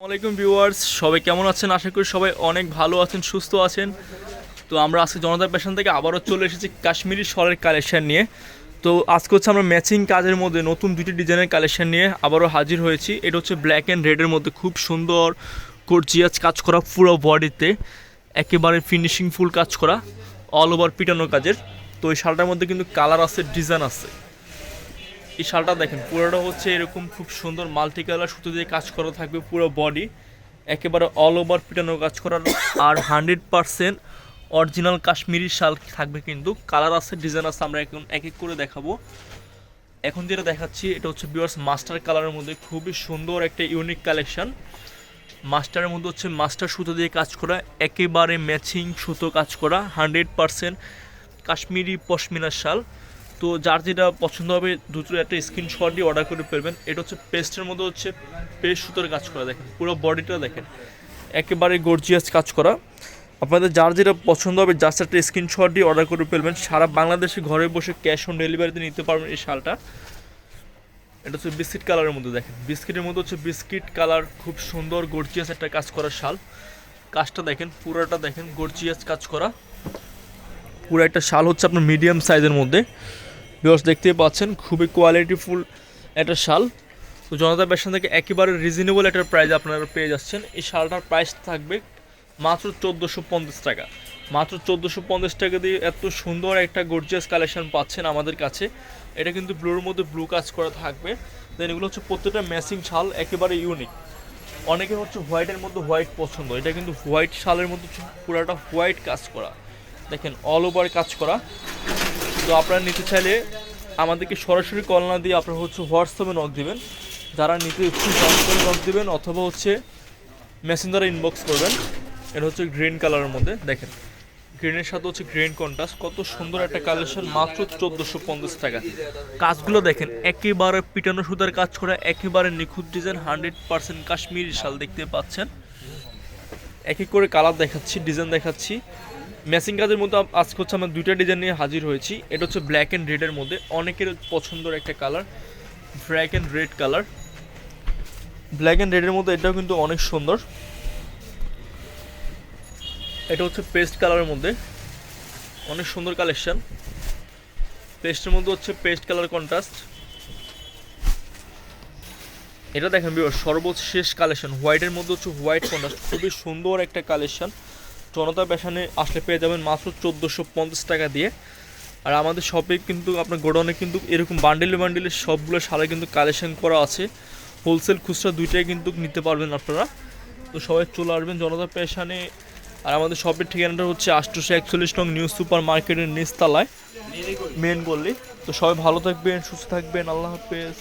আসসালামাইকুম ভিউয়ার্স, সবাই কেমন আছেন? আশা করি সবাই অনেক ভালো আছেন, সুস্থ আছেন। তো আমরা আজকে জনতা প্যাশন থেকে আবারও চলে এসেছি কাশ্মীরি শলের কালেকশন নিয়ে। তো আজকে হচ্ছে আমরা ম্যাচিং কাজের মধ্যে নতুন দুটি ডিজাইনের কালেকশন নিয়ে আবারও হাজির হয়েছি। এটা হচ্ছে ব্ল্যাক অ্যান্ড রেডের মধ্যে খুব সুন্দর গর্জিয়াস কাজ করা পুরো বডিতে একেবারে ফিনিশিং ফুল কাজ করা অল ওভার পিটানো কাজের। তো এই শালটার মধ্যে কিন্তু কালার আছে ডিজাইন আছে। এই শালটা দেখেন, পুরোটা হচ্ছে এরকম খুব সুন্দর মাল্টি কালার সুতো দিয়ে কাজ করা থাকবে পুরো বডি একেবারে অল ওভার পিটানো কাজ করার আর হান্ড্রেড পারসেন্ট অরিজিনাল কাশ্মীরি শাল থাকবে কিন্তু। কালার আছে ডিজাইন আছে, আমরা এখন এক এক করে দেখাবো। এখন যেটা দেখাচ্ছি, এটা হচ্ছে বিয়ার্স মাস্টার কালারের মধ্যে খুবই সুন্দর একটা ইউনিক কালেকশন মাস্টারের মধ্যে হচ্ছে মাস্টার সুতো দিয়ে কাজ করা, একেবারে ম্যাচিং সুতো কাজ করা হান্ড্রেড পারসেন্ট কাশ্মীরি পশমিনা শাল। তো যার যেটা পছন্দ হবে, দুটো একটা স্ক্রিনশট দিয়ে অর্ডার করে ফেলবেন। এটা হচ্ছে পেস্টের মধ্যে হচ্ছে পেস্ট সুতোর কাজ করা, দেখেন, পুরো বডিটা দেখেন। একেবারে গর্জিয়াস কাজ করা। আপনাদের যার যেটা পছন্দ হবে জাস্ট একটা স্ক্রিনশট দিয়ে অর্ডার করে ফেলবেন। সারা বাংলাদেশে ঘরে বসে ক্যাশ অন ডেলিভারিতে নিতে পারবেন এই শালটা। এটা হচ্ছে বিস্কিট কালারের মধ্যে, দেখেন। বিস্কিটের মধ্যে হচ্ছে বিস্কিট কালার খুব সুন্দর গর্জিয়াস একটা কাজ করা শাল। কাজটা দেখেন, পুরোটা দেখেন গর্জিয়াস কাজ করা। পুরো একটা শাল হচ্ছে আপনার মিডিয়াম সাইজের মধ্যে। বিকজ দেখতেই পাচ্ছেন, খুবই কোয়ালিটিফুল একটা শাল। তো জনতা বেশন থেকে একেবারে রিজনেবল একটা প্রাইস আপনারা পেয়ে যাচ্ছেন। এই শালটার প্রাইস থাকবে মাত্র চোদ্দোশো পঞ্চাশ টাকা। মাত্র চোদ্দোশো পঞ্চাশ টাকা দিয়ে এত সুন্দর একটা গর্জিয়াস কালেকশন পাচ্ছেন আমাদের কাছে। এটা কিন্তু ব্লুর মধ্যে ব্লু কাজ করা থাকবে। দেন এগুলো হচ্ছে প্রত্যেকটা ম্যাচিং শাল, একেবারে ইউনিক অনেকে হচ্ছে হোয়াইটের মধ্যে হোয়াইট পছন্দ। এটা কিন্তু হোয়াইট শালের মধ্যে পুরাটা হোয়াইট কাজ করা। দেখেন অল ওভার কাজ করা। তো আপনারা নিতে চাইলে আমাদেরকে সরাসরি কল না দিয়ে আপনারা হচ্ছে হোয়াটসঅ্যাপে নক দিবেন। যারা নিতে ইচ্ছুক হোয়াটসঅ্যাপে নক দিবেন অথবা হচ্ছে মেসেঞ্জারে ইনবক্স করবেন। এটা হচ্ছে গ্রিন কালারের মধ্যে, দেখেন। গ্রিনের সাথে হচ্ছে গ্রিন কন্ট্রাস্ট কত সুন্দর একটা কালেকশন মাত্র চোদ্দোশো পঞ্চাশ টাকা। কাজগুলো দেখেন, একেবারে পিটানো সুতার কাজ করা, একেবারে নিখুঁত ডিজাইন হান্ড্রেড পার্সেন্ট কাশ্মীরি শাল দেখতে পাচ্ছেন। এক এক করে কালার দেখাচ্ছি ডিজাইন দেখাচ্ছি। ম্যাচিং কাজের মধ্যে আজকে হচ্ছে আমরা দুইটা ডিজাইন নিয়ে হাজির হয়েছি। এটা হচ্ছে ব্ল্যাক অ্যান্ড রেডের মধ্যে। অনেকের পছন্দের একটা colour black and red colour black and রেডের মধ্যে এটাও কিন্তু অনেক সুন্দর। এটা হচ্ছে পেস্ট কালারের মধ্যে। অনেক সুন্দর কালেকশন পেস্টের মধ্যে হচ্ছে পেস্ট কালার কন্ট্রাস্ট এটা দেখেন সর্বশেষ কালেকশন হোয়াইটের মধ্যে হচ্ছে হোয়াইট কন্ট্রাস্ট খুবই সুন্দর একটা কালেকশন জনতা বেশানে আসলে পেয়ে যাবেন মাত্র চোদ্দোশো পঞ্চাশ টাকা দিয়ে। আর আমাদের শপে কিন্তু আপনার গোডাউনে কিন্তু এরকম বান্ডেলে বান্ডেলে সবগুলো সালে কিন্তু কালেকশন করা আছে। হোলসেল খুচরা দুইটাই কিন্তু নিতে পারবেন আপনারা। তো সবাই চলে আসবেন জনতা পেশানে আর আমাদের শপের ঠিকানাটা হচ্ছে আটশোশো একচল্লিশ নং নিউ সুপার মার্কেটের নিচতলায় মেন গল্লি তো সবাই ভালো থাকবেন সুস্থ থাকবেন আল্লাহ হাফেজ।